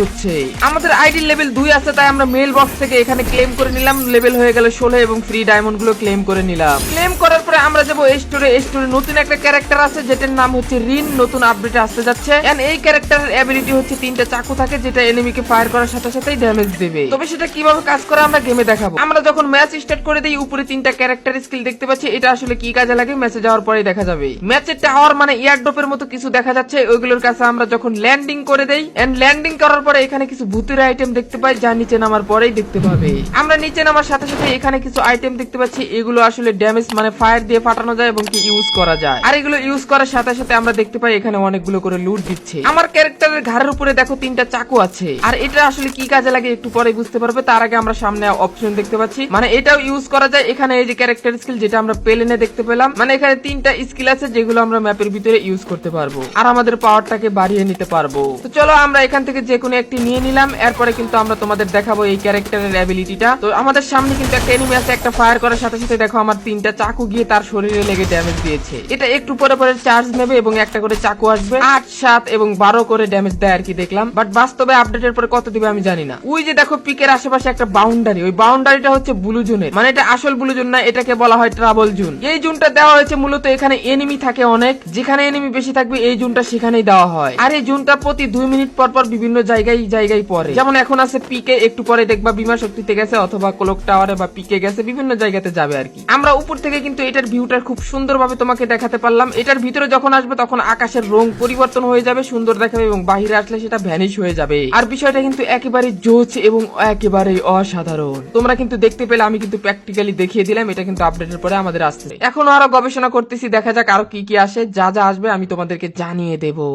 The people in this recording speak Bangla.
হচ্ছে। আমাদের আইডি লেভেল দুই আছে, তাই আমরা মেল বক্স থেকে এখানে ক্লেম করে নিলাম। লেভেল হয়ে গেল ষোলো এবং ফ্রি ডায়মন্ডগুলো ক্লেম করে নিলাম। ক্লেম করার পরে আমরা যাব স্টোরে স্টোরে নতুন একটা ক্যারেক্টার আছে, যেটার নাম হচ্ছে রিন নতুন আপডেট আসতে যাচ্ছে। এন্ড এই ক্যারেক্টারের অ্যাবিলিটি হচ্ছে তিনটা চাকু থাকে, যেটা এনিমিকে ফায়ার করার সাথে সাথেই ড্যামেজ দেবে। তবে সেটা কীভাবে কাজ করে আমরা গেমে দেখাবো। আমরা যখন ম্যাচ স্টার্ট করে দিই, উপরে তিনটা ক্যারেক্টার স্কিল দেখতে পাচ্ছি। এটা আসলে কি কাজে লাগে? ম্যাচে যাওয়ার পরেই দেখা যাবে। ম্যাচের টাওয়ার মানে এয়ারড্রপের মতো কিছু দেখা যাচ্ছে। ওইগুলোর কাছে আমরা যখন ল্যান্ডিং করে দেই এন্ড ল্যান্ডিং করার পরে এখানে কিছু ভূতের আইটেম দেখতে পাই, যা নিচে নামার পরেই দেখতে পাবে। আমরা নিচে নামার সাথে সাথে এখানে কিছু আইটেম দেখতে পাচ্ছি। এগুলো আসলে ড্যামেজ মানে ফায়ার দিয়ে ফাটানো যায় এবং কি ইউজ করা যায়। আর এগুলো ইউজ করার সাথে সাথে আমরা দেখতে পাই এখানে অনেকগুলো করে লুট দিচ্ছে। আমার ক্যারেক্টারের ঘাড়ের উপরে দেখো তিনটা চাকু আছে। আর এটা আসলে কি কাজে লাগে একটু পরে বুঝতে পারবে। তার আগে আমরা সামনে অপশন দেখতে পাচ্ছি। মানে এটাও ইউজ করা যায়। এখানে এই যে ক্যারেক্টার স্কিল যেটা আমরা প্লেনে দেখতে পেলাম মানে এখানে তিনটা স্কিল আছে যেগুলো আমরা ম্যাপের ভিতরে ইউজ করতে পারব। আর আমাদের পাওয়ারটাকে বাড়িয়ে নিতে পারব। তো চলো আমরা এখান থেকে যে কোনো একটি নিয়ে নিলাম। এরপরে কিন্তু আমরা তোমাদের দেখাবো এই ক্যারেক্টারের অ্যাবিলিটিটা তো আমাদের সামনে কিন্তু একটা এনিমি আছে, একটা ফায়ার করার সাথে সাথে দেখো আমার তিনটা চাকু গিয়ে শরীরে লেগে ড্যামেজ দিয়েছে। এটা একটু পরে পরে চার্জ নেবে এবং একটা করে চাকু আসবে। আট, সাত এবং বারো করে ড্যামেজ দেয় আর কি দেখলাম। বাট বাস্তবে আপডেটের পরে কত দিবে আমি জানি না। ওই যে দেখো পিকের আশেপাশে একটা বাউন্ডারি ওই বাউন্ডারিটা হচ্ছে ব্লু জোনের মানে এটা আসল ব্লু জোন না, এটাকে বলা হয় ট্রাবল জোন এই জোনটা দেওয়া হয়েছে মূলত এখানে এনিমি থাকে অনেক। যেখানে এনিমি বেশি থাকবে, এই জোনটা সেখানেই দেওয়া হয়। আর এই জোনটা প্রতি দুই মিনিট পর পর বিভিন্ন জায়গায় জায়গায় পড়ে। যেমন এখন আছে পিকে, একটু পরে দেখবা বিমা শক্তিতে গেছে অথবা ক্লোক টাওয়ারে বা পিকে গেছে, বিভিন্ন জায়গাতে যাবে আর কি। আমরা উপর থেকে কিন্তু এটার ভিউটা খুব সুন্দরভাবে তোমাকে দেখাতে পারলাম। এটার ভিতরে যখন আসবে, তখন আকাশের রং পরিবর্তন হয়ে যাবে, সুন্দর দেখাবে এবং বাহিরে আসলে সেটা ভ্যানিশ হয়ে যাবে। আর বিষয়টা কিন্তু একেবারে জোচ এবং একেবারে অসাধারণ। তোমরা কিন্তু দেখতে পেলে, আমি কিন্তু প্র্যাকটিক্যালি দেখিয়ে দিলাম, এটা কিন্তু আপডেটের পরে আমাদের আসছে। এখনও আরও গবেষণা করতেছি, দেখা যাক আরও কি কি আসে। যা যা আসবে আমি তোমাদেরকে জানিয়ে দেবো।